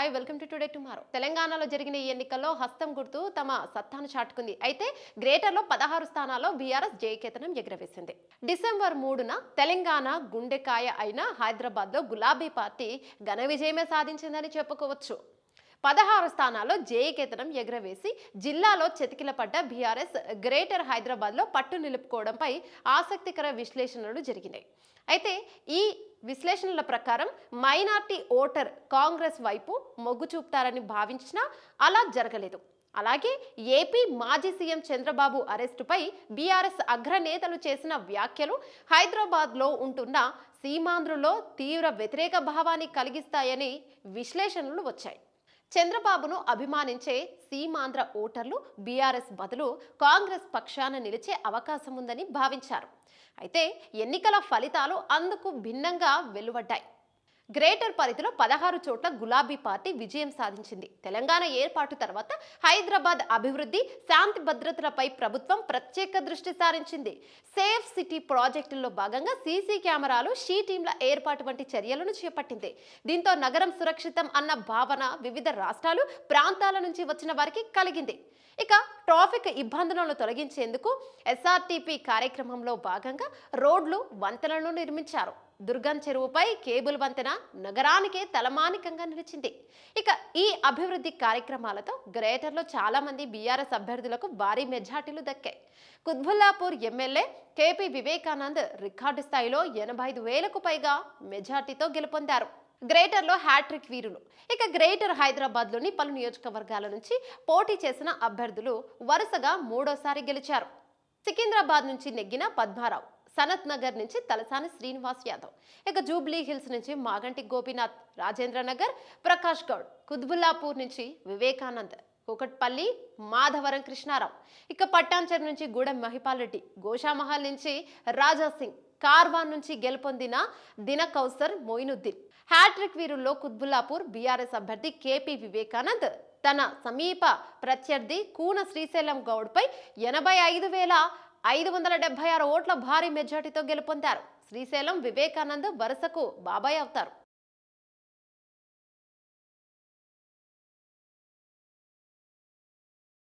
Hi welcome to today tomorrow తెలంగాణలో జరిగిన ఈ ఎన్నికల్లో హస్తం గుర్తు తమ సత్తాను చాటుకుంది. అయితే గ్రేటర్లో పదహారు స్థానాల్లో బీఆర్ఎస్ జయకేతనం ఎగురవేసింది. డిసెంబర్ మూడున తెలంగాణ గుండెకాయ అయిన హైదరాబాద్లో గులాబీ పార్టీ ఘన విజయమే సాధించిందని చెప్పుకోవచ్చు. పదహారు స్థానాల్లో జయకేతనం ఎగురవేసి జిల్లాలో చెతికిలపడ్డ బీఆర్ఎస్ గ్రేటర్ హైదరాబాద్లో పట్టు నిలుపుకోవడంపై ఆసక్తికర విశ్లేషణలు జరిగినాయి. అయితే ఈ విశ్లేషణల ప్రకారం మైనార్టీ ఓటర్ కాంగ్రెస్ వైపు మొగ్గు చూపుతారని భావించినా అలా జరగలేదు. అలాగే ఏపీ మాజీ సీఎం చంద్రబాబు అరెస్టుపై బీఆర్ఎస్ అగ్రనేతలు చేసిన వ్యాఖ్యలు హైదరాబాద్లో ఉంటున్న సీమాంధ్రులో తీవ్ర వ్యతిరేక భావాన్ని కలిగిస్తాయని విశ్లేషణలు వచ్చాయి. చంద్రబాబును అభిమానించే సీమాంధ్ర ఓటర్లు బీఆర్ఎస్ బదులు కాంగ్రెస్ పక్షాన నిలిచే అవకాశం ఉందని భావించారు. అయితే ఎన్నికల ఫలితాలు అందుకు భిన్నంగా వెలువడ్డాయి. గ్రేటర్ పరిధిలో పదహారు చోట్ల గులాబీ పార్టీ విజయం సాధించింది. తెలంగాణ ఏర్పాటు తర్వాత హైదరాబాద్ అభివృద్ధి శాంతి భద్రతలపై ప్రభుత్వం ప్రత్యేక దృష్టి సారించింది. సేఫ్ సిటీ ప్రాజెక్టుల్లో భాగంగా సీసీ కెమెరాలు షీ టీంల ఏర్పాటు వంటి చర్యలను చేపట్టింది. దీంతో నగరం సురక్షితం అన్న భావన వివిధ రాష్ట్రాలు ప్రాంతాల నుంచి వచ్చిన వారికి కలిగింది. ఇక ట్రాఫిక్ ఇబ్బందులను తొలగించేందుకు ఎస్ఆర్టీపీ కార్యక్రమంలో భాగంగా రోడ్లు వంతెనలను నిర్మించారు. దుర్గం చెరువుపై కేబుల్ వంతెన నగరానికే తలమానికంగా నిలిచింది. ఇక ఈ అభివృద్ధి కార్యక్రమాలతో గ్రేటర్లో చాలామంది బీఆర్ఎస్ అభ్యర్థులకు భారీ మెజార్టీలు దక్కాయి. Quthbullapur MLA KP Vivekanand record స్థాయిలో ఎనభై ఐదు వేలకు పైగా మెజార్టీతో గెలుపొందారు. గ్రేటర్లో హ్యాట్రిక్ వీరులు. ఇక గ్రేటర్ హైదరాబాద్లోని పలు నియోజకవర్గాల నుంచి పోటీ చేసిన అభ్యర్థులు వరుసగా మూడోసారి గెలిచారు. సికింద్రాబాద్ నుంచి నెగ్గిన పద్మారావు. సనత్ నగర్ నుంచి తలసాని శ్రీనివాస్ యాదవ్. ఇక జూబ్లీ హిల్స్ నుంచి మాగంటి గోపీనాథ్ రాజేంద్ర నగర్ ప్రకాష్ గౌడ్ కుత్బుల్లాపూర్ నుంచి వివేకానంద్ కూకట్పల్లి మాధవరం కృష్ణారావు. ఇక పట్టాంచర్ నుంచి గూడెం మహిపాల్ రెడ్డి గోషామహల్ నుంచి రాజా సింగ్ కార్వాన్ నుంచి గెలుపొందిన దిన కౌసర్ మొయినుద్దీన్. హ్యాట్రిక్ వీరుల్లో కుత్బుల్లాపూర్ బీఆర్ఎస్ అభ్యర్థి కేపీ వివేకానంద్ తన సమీప ప్రత్యర్థి కూన శ్రీశైలం గౌడ్పై ఎనభై ఐదు వేల ఐదు వందల డెబ్బై ఆరు ఓట్ల భారీ మెజార్టీతో గెలుపొందారు. శ్రీశైలం వివేకానంద్ వరుసకు బాబాయ్ అవుతారు.